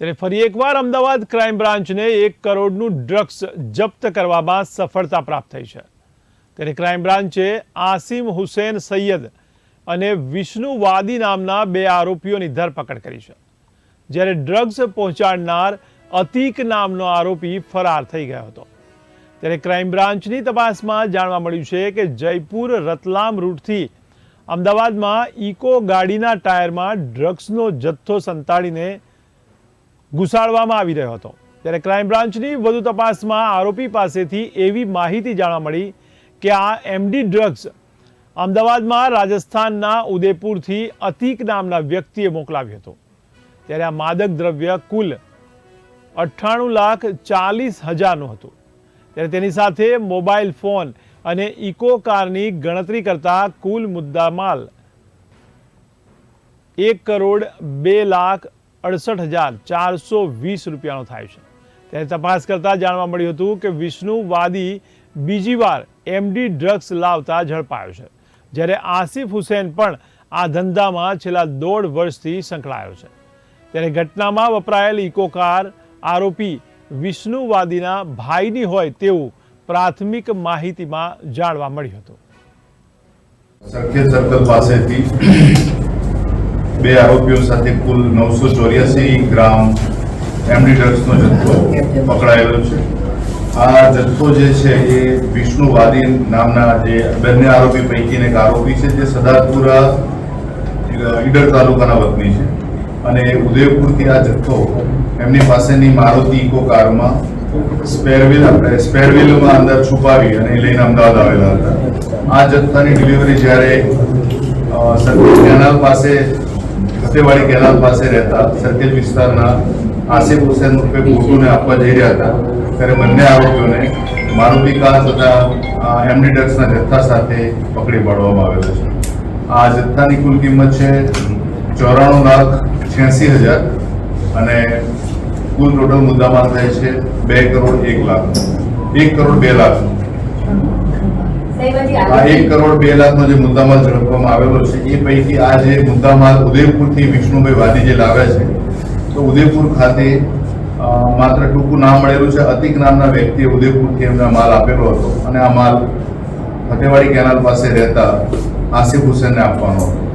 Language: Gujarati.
ત્યારે ફરી એકવાર અમદાવાદ ક્રાઇમ બ્રાન્ચને એક કરોડનું ડ્રગ્સ જપ્ત કરવામાં સફળતા પ્રાપ્ત થઈ છે. ત્યારે ક્રાઇમ બ્રાન્ચે આસિમ હુસેન સૈયદ અને વિષ્ણુ વાદી નામના બે આરોપીઓની ધરપકડ કરી છે. જ્યારે ડ્રગ્સ પહોંચાડનાર અતીક નામનો આરોપી ફરાર થઈ ગયો હતો. ત્યારે ક્રાઇમ બ્રાન્ચની તપાસમાં જાણવા મળ્યું છે કે જયપુર રતલામ રૂટથી અમદાવાદમાં ઇકો ગાડીના ટાયરમાં ડ્રગ્સનો જથ્થો સંતાડીને ઘુસાડવામાં આવી રહ્યો હતો. ત્યારે ક્રાઇમ બ્રાન્ચની વધુ તપાસમાં આરોપી પાસેથી એવી માહિતી જાણવા મળી કે આ એમડી ડ્રગ્સ અમદાવાદમાં રાજસ્થાનના ઉદયપુરથી અતિક નામના વ્યક્તિએ મોકલાવ્યો હતો. ત્યારે આ માદક દ્રવ્ય કુલ અઠ્ઠાણું લાખ ચાલીસ હજારનું હતું. ત્યારે તેની સાથે મોબાઈલ ફોન અને ઇકો કારની ગણતરી કરતા કુલ મુદ્દામાલ એક કરોડ બે લાખ અડસઠ હજાર ચારસો વીસ રૂપિયાનો થાય છે. ત્યારે તપાસ કરતાં જાણવા મળ્યું હતું કે વિષ્ણુ બીજી વાર એમડી ડ્રગ્સ લાવતા ઝડપાયો છે, જ્યારે આસિફ હુસેન પણ આ ધંધામાં છેલ્લા દોઢ વર્ષથી સંકળાયો છે. ત્યારે ઘટનામાં વપરાયેલ ઇકો કાર આરોપી વિષ્ણુવાદીના ભાઈની હોય તેવું પ્રાથમિક માહિતીમાં જાણવા મળ્યું હતું. સર્કલ પાસેથી બે આરોપીઓ સાથે કુલ નવસો ચોર્યાસી ગ્રામ એમડી ડ્રગ્સનો જથ્થો પકડાયેલો છે. આ જથ્થો જે છે એ વિષ્ણુ વાદી નામના જે બંને આરોપી પૈકીને એક આરોપી છે જે સદારપુરા ઈડર તાલુકાના વતની છે. અને ઉદયપુરથી આ જથ્થો એમની પાસેની મારુતિ ઇકો કારમાં સ્પેરવિલ સ્પેરવીલમાં અંદર છુપાવી અને લઈને અમદાવાદ આવેલા હતા. આ જથ્થાની ડિલિવરી જ્યારે અ, કેનાલ પાસે ફતેવાડી કેનાલ પાસે રહેતા સરખેજ વિસ્તારના આસિફ હુસેન રૂપે ફોટોને આપવા જઈ રહ્યા હતા. ત્યારે બંને આરોપીઓને મારુતિ કાર તથા એમડી ડ્રગ્સના જથ્થા સાથે પકડી પાડવામાં આવેલો છે. આ જથ્થાની કુલ કિંમત છે ચોરાણું લાખ છ્યાસી હજાર અને કુલ ટોટલ મુદ્દામાલ થાય છે બે કરોડ એક લાખ. એક કરોડ બે લાખ. એક કરોડ બે લાખનો જે મુદ્દામાલ ઝડપવામાં આવેલો છે એ પૈકી આ જે મુદ્દામાલ ઉદયપુરથી વિષ્ણુભાઈ વાદી જે લાવ્યા છે તો ઉદયપુર ખાતે માત્ર ટૂંકું નામ મળેલું છે અતિક નામના વ્યક્તિએ ઉદયપુરથી એમને માલ આપેલો હતો. અને આ માલ ફતેવાડી કેનાલ પાસે રહેતા આસિફ હુસેનને આપવાનો હતો.